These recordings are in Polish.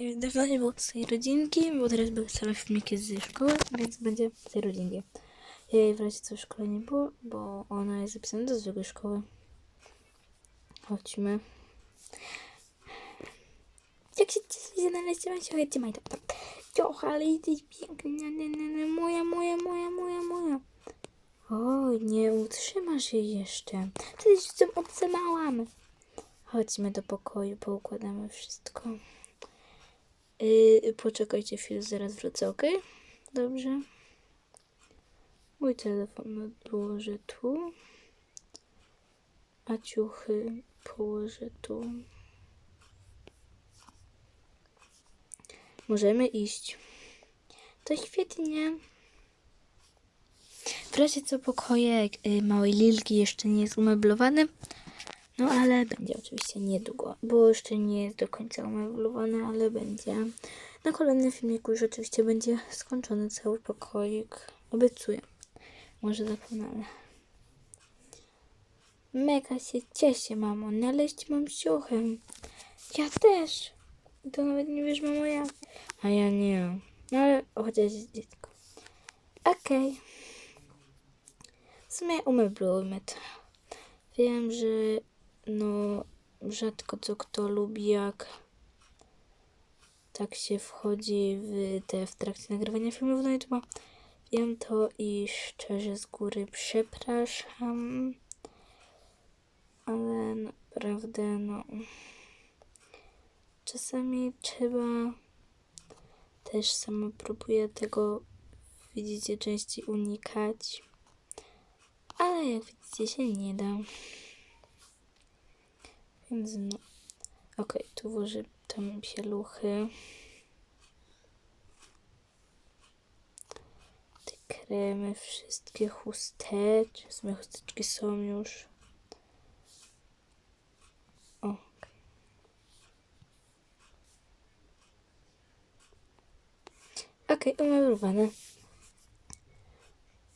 Y, Dawno nie było swojej rodzinki, bo teraz były same filmiki ze szkoły, więc będzie z tej rodzinki. Jej w razie co w szkole nie było, bo ona jest zapisana do zwykłej szkoły. Chodźmy. Jak się cieszę, że nareszcie mam się to. to. Ciocha, ale jesteś piękna, moja, moja, moja, moja, moja. O, nie utrzymasz jej jeszcze. Przecież jestem odsemałam. Chodźmy do pokoju, poukładamy wszystko. Yy, poczekajcie chwilę, zaraz wrócę, ok? Dobrze. Mój telefon odłożę tu. A ciuchy położę tu. Możemy iść. To świetnie. W razie co pokojek y, małej Lilki jeszcze nie jest umeblowany. No ale będzie oczywiście niedługo, bo jeszcze nie jest do końca umeblowany, ale będzie. Na kolejnym filmiku już oczywiście będzie skończony cały pokoik. Obiecuję. Może zapomnę. Mega się cieszę, mamo. Naleźć mam ciuchem. Ja też. To nawet nie wiesz, mamo, ja. A ja nie. No ale chociaż jest dziecko. Okej. W sumie umeblujmy to. Wiem, że no rzadko co kto lubi jak tak się wchodzi w te w trakcie nagrywania filmów na YouTube. Wiem to i szczerze z góry przepraszam. Ale naprawdę no czasami trzeba też sama próbuję tego widzicie częściej unikać. Ale jak widzicie się nie da. Więc no. Okej, tu włożę tam pieluchy. Te kremy, wszystkie chusteczki. Moje chusteczki są już. O. okej. Okej, umeblowane.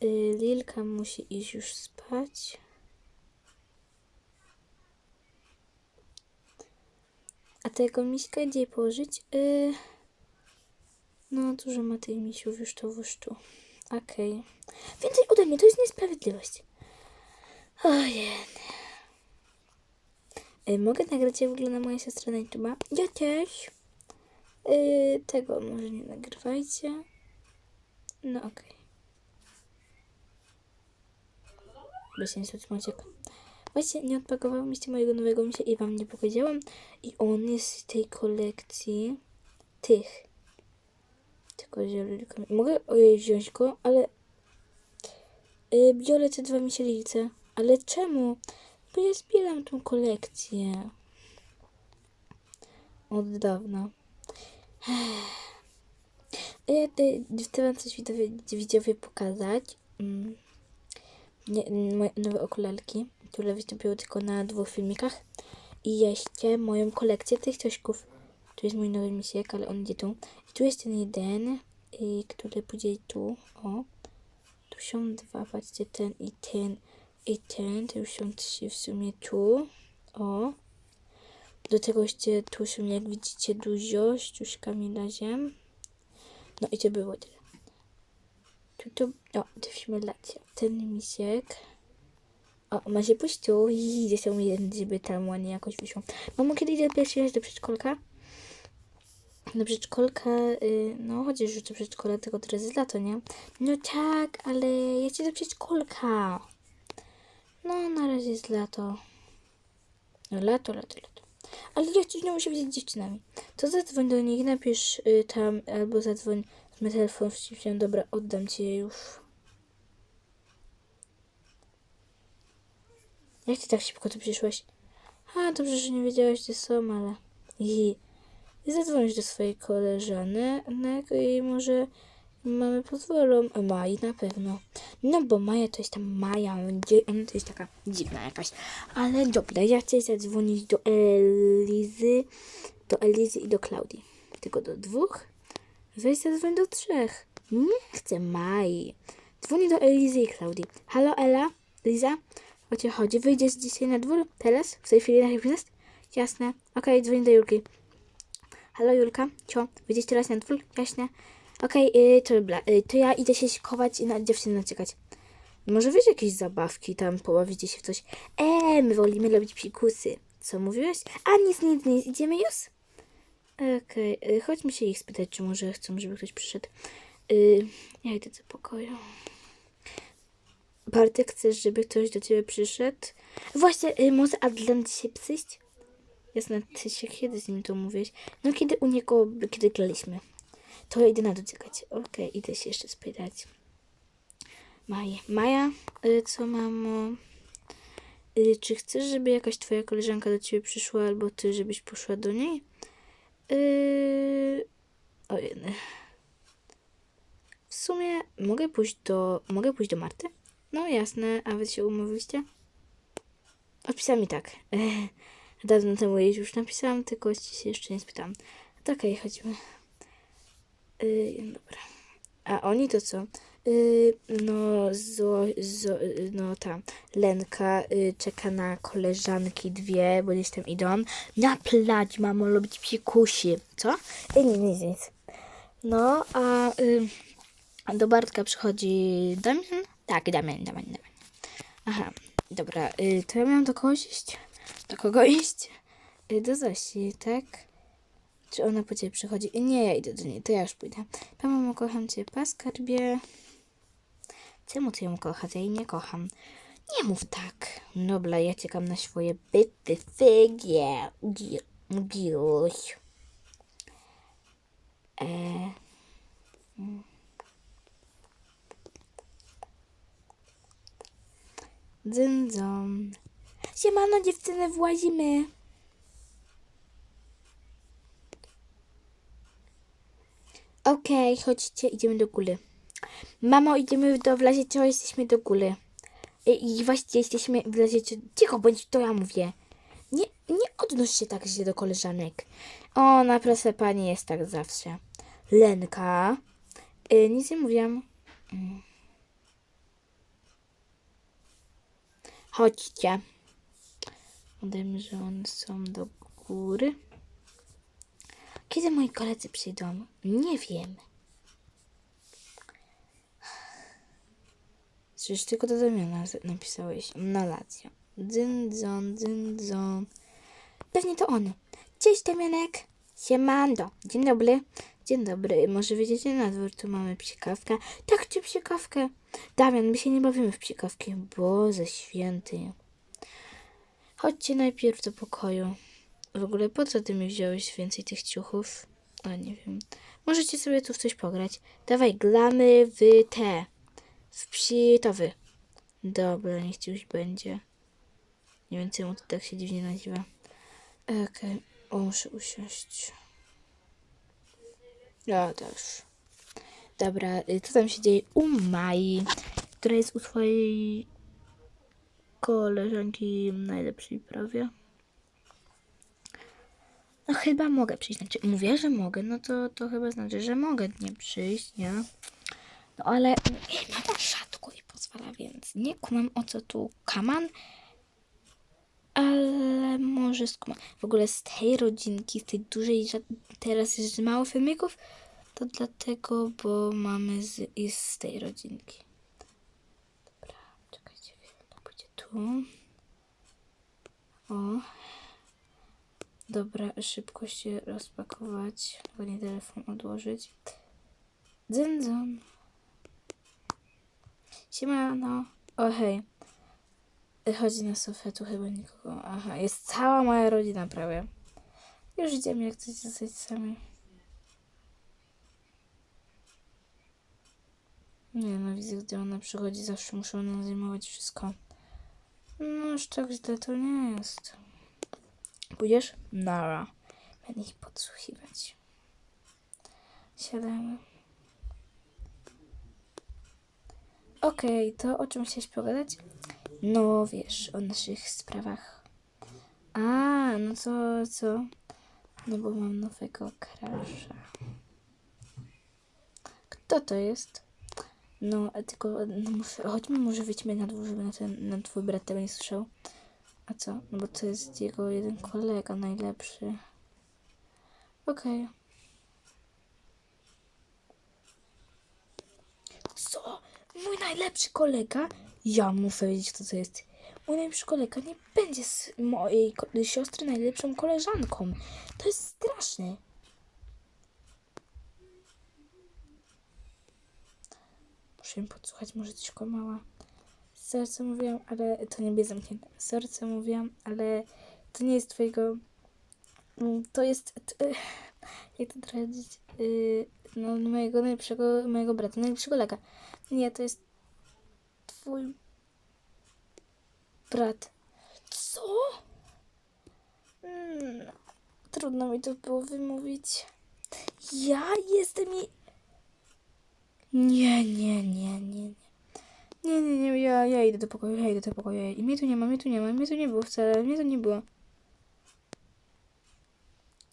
Y, Lilka musi iść już spać. A tego miśka gdzie położyć? Yy... No, dużo ma tych misiów, już to tu. Okej. Więcej ode mnie, to jest niesprawiedliwość. Ojej. Yy, mogę nagrać jak wygląda moja siostra na YouTube'a? Ja też. Yy, tego może nie nagrywajcie. No okej. Bo się nie Maciek. Właśnie nie odpakowałam jeszcze mojego nowego misia i wam nie powiedziałam. I on jest z tej kolekcji tych. Tylko zielonka. Mogę ojej, wziąć go, ale yy, biorę te dwa misielice. Ale czemu? Bo ja zbieram tą kolekcję. Od dawna. Ja chcę wam coś widzowie, widzowie pokazać. Mm. Nie, moje nowe okularki, które wystąpiły tylko na dwóch filmikach. I jeszcze moją kolekcję tych ciuszków. Tu jest mój nowy misiek, ale on idzie tu. I tu jest ten jeden, i, który pójdzie tu. O. Tu są dwa, patrzcie, ten i ten i ten. To już są trzy w sumie tu. O. Do tego jeszcze tu są, jak widzicie, dużo ciuszkami razem. No i to było tyle. Tu, tu, o, to śmielacie. Ten misiek. O, ma się tu i idzie się jeden, żeby tam ładnie jakoś wyszło. Mamo, kiedy idę pierwszy raz do przedszkolka? Do przedszkolka, y, no chociaż już do przedszkola, tylko teraz jest lato, nie? No tak, ale ja chcę do przedszkolka. No, na razie jest lato. No, lato, lato, lato. Ale ja chcę znowu się widzieć z dziewczynami. To zadzwoń do nich, napisz y, tam, albo zadzwoń na telefon wciśnięłem. Dobra, oddam ci je już. Jak ty tak szybko tu przyszłeś? A, dobrze, że nie wiedziałeś, gdzie są, ale... I zadzwonisz do swojej koleżanek i może mamy pozwolą. Mai na pewno. No bo Maja to jest tam Maja, ona to jest taka dziwna jakaś. Ale dobra, ja chcę zadzwonić do Elizy, do Elizy i do Klaudii. Tylko do dwóch. Weź zadzwoń do trzech. Nie chcę Mai. Dzwonię do Elizy i Klaudii. Halo Ela? Liza? O cię chodzi? Wyjdziesz dzisiaj na dwór? Teraz? W tej chwili na chwilę? Jasne. Okej, dzwonię do Julki. Halo Julka, cio, wyjdziesz teraz na dwór? Jaśnie. Okej, y, to y, to ja idę się chować i na dziewczynę naciekać. Może wiesz jakieś zabawki, tam pobawicie się w coś. E, my wolimy robić psikusy. Co mówiłeś? A nic, nic, nic, idziemy już? Okej, y, chodźmy się ich spytać, czy może chcą, żeby ktoś przyszedł. Y, ja idę do pokoju. Bartek, chcesz, żeby ktoś do ciebie przyszedł? Właśnie, y, może Adlan dzisiaj przyjść? Jasne, ty się kiedy z nim to mówiłeś? No kiedy u niego, kiedy graliśmy. To idę na. Okej, idę się jeszcze spytać. Maja. Maja, y, co mamo? Y, czy chcesz, żeby jakaś twoja koleżanka do ciebie przyszła, albo ty, żebyś poszła do niej? Yy... Ojej. W sumie mogę pójść do... Mogę pójść do Marty? No jasne, a wy się umówiliście? Odpisała mi tak. Dawno temu jej już napisałam, tylko się jeszcze nie spytałam. To okej, chodźmy. Yy, dobra. A oni to co? Yy, no, zo, zo, no ta Lenka yy, czeka na koleżanki dwie, bo gdzieś tam idą. Na plać, mamo, robić psiekusi. Co? Yy, nic, nic, nic. No, a yy, do Bartka przychodzi Damian? Tak, Damian, Damian, Damian. Aha, dobra, y, to ja miałam do kogoś iść? Do kogo iść? Y, do Zosi, tak? Czy ona po ciebie przychodzi? Y, Nie, ja idę do niej, to ja już pójdę. Pa, mamo, kocham cię, pa, skarbie. Czemu ty ją kochasz? Ja jej nie kocham. Nie mów tak. Dobra, ja czekam na swoje byty, fygie. Giluś. Eee... Dzyndzon. Siemano dziewczyny, włazimy. Okej, chodźcie, idziemy do góry. Mamo, idziemy do w jesteśmy do góry. I, i właśnie jesteśmy w razie czego... Cicho bądź, to ja mówię. Nie, nie odnoś się tak źle do koleżanek. O, na proszę pani jest tak zawsze. Lenka. Y, nic nie mówiłam. Chodźcie. Udajmy, że one są do góry. Kiedy moi koledzy przyjdą? Nie wiem. Przecież tylko do Damiana z- napisałeś. Na Lazio. Dzyn, dzon, dzyn, dzon. Pewnie to on. Cześć Damianek. Siemando. Dzień dobry. Dzień dobry. Może wyjdziecie na dwór, tu mamy psikawkę. Tak, czy psikawkę? Damian, my się nie bawimy w psikawki. Boże święty. Chodźcie najpierw do pokoju. W ogóle po co ty mi wziąłeś więcej tych ciuchów? A nie wiem. Możecie sobie tu w coś pograć. Dawaj, glamy w te. W psi to wy. Dobra, niech ci już będzie. Nie wiem czemu to tak się dziwnie nazywa. Okej, o, muszę usiąść. Ja też. Dobra, y, co tam się dzieje u Mai, która jest u swojej koleżanki najlepszej prawie? No chyba mogę przyjść. Znaczy, mówię, że mogę, no to, to chyba znaczy, że mogę nie przyjść, nie? No ale mama rzadko i pozwala, więc nie kumam o co tu kaman. Ale może skumam. W ogóle z tej rodzinki, z tej dużej, teraz jest mało filmików, to dlatego, bo mamy z, jest z tej rodzinki. Dobra, czekajcie, chwilę, pójdzie tu. O. Dobra, szybko się rozpakować, ładnie telefon odłożyć. Dzyn, dzyn. Siemano. O hej. Chodzi na sofę, tu chyba nikogo. Aha, jest cała moja rodzina prawie. Już idziemy, jak chcecie zostać sami. Nie no, widzę, gdy ona przychodzi, zawsze muszę ona zajmować wszystko. No, aż tak źle to nie jest. Pójdziesz? Nara. Będę ich podsłuchiwać. Siadamy. Okej, to o czym chciałeś pogadać? No, wiesz, o naszych sprawach. A, no co, co? No bo mam nowego crasha. Kto to jest? No, a tylko, no muszę, chodźmy, może wyjdźmy na dwór, żeby na, ten, na twój brat tego nie słyszał. A co? No bo to jest jego jeden kolega najlepszy. Okej. Co? Mój najlepszy kolega? Ja muszę wiedzieć, kto to jest. Mój najlepszy kolega nie będzie z mojej siostry najlepszą koleżanką. To jest straszne. Muszę im podsłuchać, może coś kłamała. Serce mówiłam, ale to nie jest zamknięte. Serce mówiłam, ale to nie jest twojego. Mm, To jest. Jak to powiedzieć? Yy, No, mojego najlepszego, mojego brata, najlepszego kolega. Nie, to jest twój brat. Co? Mm, trudno mi to było wymówić. Ja jestem jej... Nie, nie, nie, nie, nie. Nie, nie, nie, ja, ja idę do pokoju, ja idę do pokoju. I mnie tu nie ma, mnie tu nie ma, mnie tu nie było wcale, mnie tu nie było.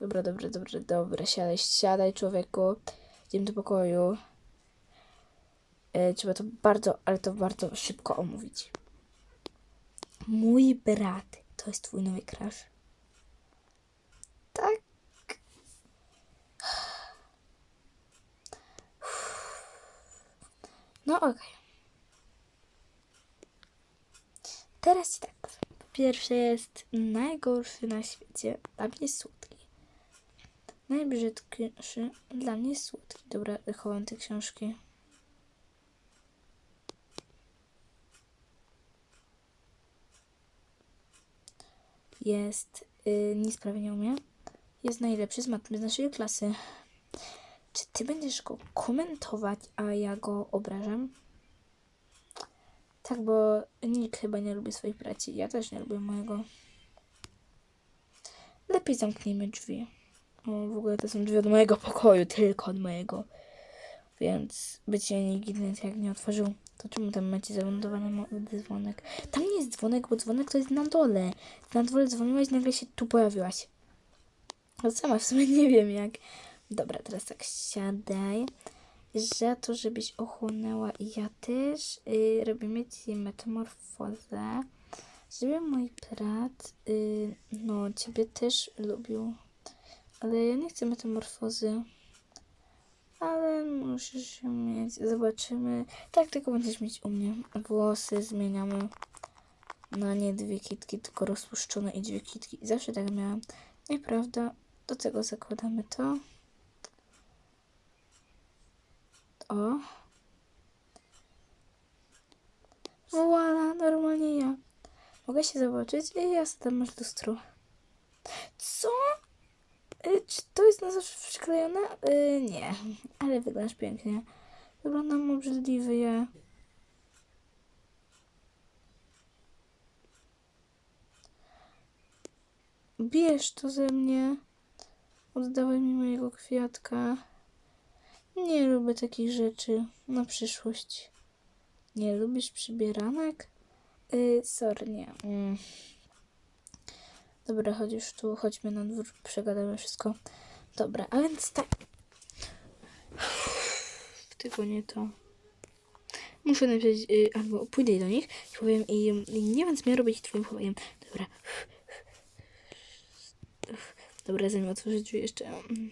Dobra, dobra, dobra, dobra, siadaj, siadaj człowieku. Idziemy do pokoju. E, trzeba to bardzo, ale to bardzo szybko omówić. Mój brat to jest twój nowy crush. Tak. No okej. Teraz ci tak. Po pierwsze jest najgorszy na świecie, dla mnie słodki. Najbrzydszy dla mnie słodki. Dobra, chowam te książki. Jest y, prawie nie. Jest najlepszy z matmy z naszej klasy. Czy ty będziesz go komentować, a ja go obrażam? Tak, bo nikt chyba nie lubi swoich braci. Ja też nie lubię mojego. Lepiej zamknijmy drzwi. O, w ogóle to są drzwi od mojego pokoju, tylko od mojego. Więc bycie nikt jak nie otworzył, to czemu tam macie zamontowany mo- dzwonek? Tam nie jest dzwonek, bo dzwonek to jest na dole. Na dole dzwoniłaś, nagle się tu pojawiłaś. No sama w sumie nie wiem jak. Dobra, teraz tak siadaj. Za to, żebyś ochłonęła i ja też y, robimy ci metamorfozę. Żeby mój brat, y, no, ciebie też lubił. Ale ja nie chcę metamorfozy. Ale musisz mieć. Zobaczymy. Tak, tylko będziesz mieć u mnie. Włosy zmieniamy na nie dwie kitki, tylko rozpuszczone i dwie kitki. Zawsze tak miałam. No i prawda, do tego zakładamy to. O. Voila, normalnie ja. Mogę się zobaczyć i ja sobie tam masz lustro. Co? Y, Czy to jest na zawsze przyklejone? Y, nie, ale wyglądasz pięknie. Wyglądam obrzydliwy, ja. Bierz to ze mnie. Oddawaj mi mojego kwiatka. Nie lubię takich rzeczy. Na przyszłość. Nie lubisz przybieranek? Y, sorry, nie. Mm. Dobra, chodź już tu, chodźmy na dwór, przegadamy wszystko. Dobra, a więc tak. Tylko nie to. Muszę napisać, y, albo pójdę do nich i powiem nie wiem, co miał robić chowaniem. Dobra. Dobra, zanim otworzę drzwi jeszcze. mm,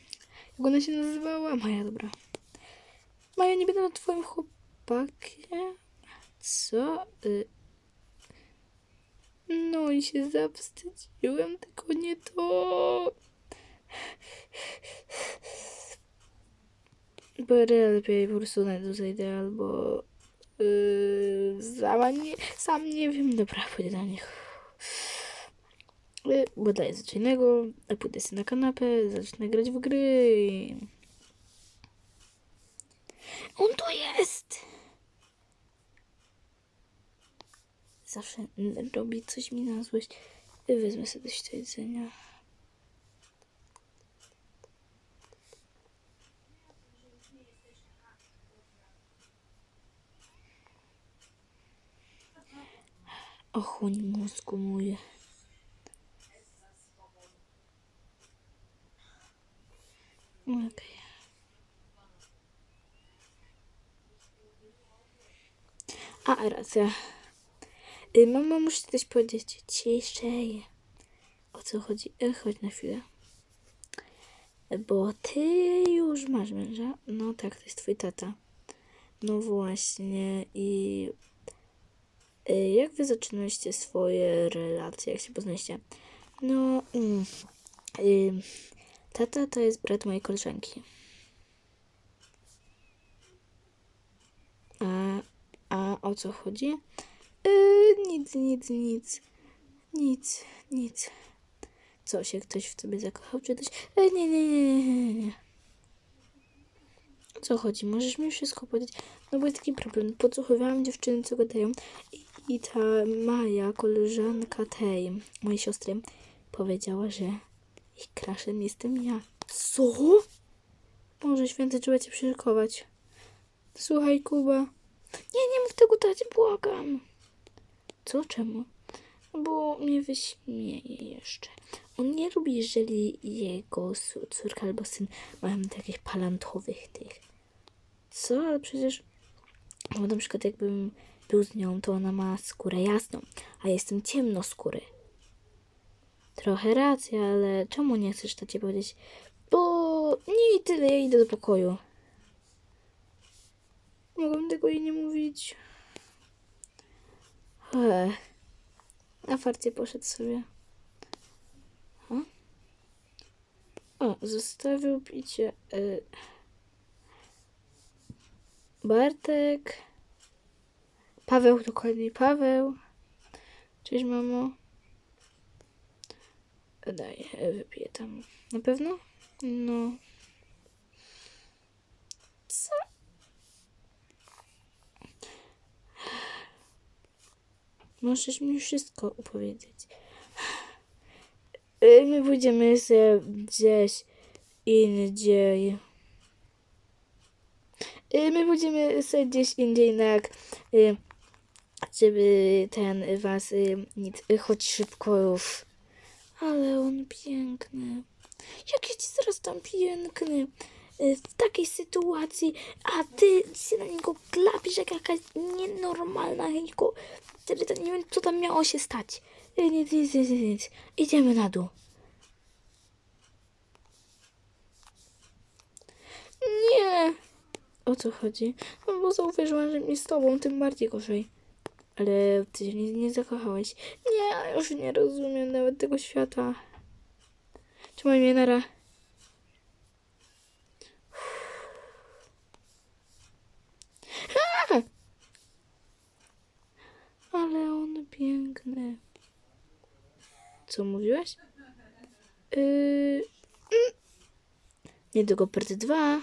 Jak ona się nazywała? Maja, dobra. Maja, nie będę twoim chłopakiem? Co? Y, no i się zawstydziłem, tylko nie to. Bo lepiej po prostu na zejdę albo yy, sama nie, sam nie wiem. Dobra, pójdę do nich. Yy, bo daję coś innego, a pójdę sobie na kanapę, zacznę grać w gry. On tu jest! Zawsze robi coś mi na złość. Wezmę sobie coś do jedzenia. Ochuń mózgu mój. Okej. A, racja. Y, Mama, muszę ci coś powiedzieć. Ciszej. O co chodzi? E, chodź na chwilę. Bo ty już masz męża. No tak, to jest twój tata. No właśnie i y, jak wy zaczynaliście swoje relacje, jak się poznaliście? No, mm, y, tata to jest brat mojej koleżanki. A, a o co chodzi? Y, nic, nic, nic. Nic, nic. Co, się ktoś w tobie zakochał czy coś? E, nie, nie, nie, nie, nie, co chodzi? Możesz mi wszystko powiedzieć? No bo jest taki problem. Podsłuchiwałam dziewczyny, co gadają i, i ta Maja, koleżanka tej, mojej siostry, powiedziała, że ich kraszem jestem ja. Co? Może święty, trzeba cię przyszykować. Słuchaj, Kuba. Nie, nie mów tego tacie, błagam. Co? Czemu? Bo mnie wyśmieje jeszcze. On nie lubi, jeżeli jego córka albo syn mają takich palantowych tych. Co? Ale przecież... Bo na przykład jakbym był z nią, to ona ma skórę jasną, a jestem ciemnoskóry. Trochę racja, ale czemu nie chcesz tacie powiedzieć? Bo nie i tyle, ja idę do pokoju. Mogłam tego jej nie mówić. Ech. Na farcie poszedł sobie. O, zostawił picie. Y... Bartek. Paweł, dokładniej Paweł. Cześć, mamo. Daj, e, wypiję tam. Na pewno? No. Co? Możesz mi wszystko opowiedzieć. Y, My pójdziemy sobie gdzieś indziej. Y, My pójdziemy sobie gdzieś indziej, y, żeby ten was nic, chodź szybko już. Ale on piękny. Jak ja ci zaraz tam piękny. W takiej sytuacji, a ty się na niego klapisz jak jakaś nienormalna. To nie wiem, co tam miało się stać. Y, Nic, nic, nic, nic. Idziemy na dół. Nie. O co chodzi? No bo zauważyłam, że mi z tobą tym bardziej gorzej. Ale ty się nie, nie zakochałeś. Nie, już nie rozumiem nawet tego świata. Trzymaj mnie nara. A! Ale on piękny. Mówiłaś? Yy... mm. Niedługo part 2.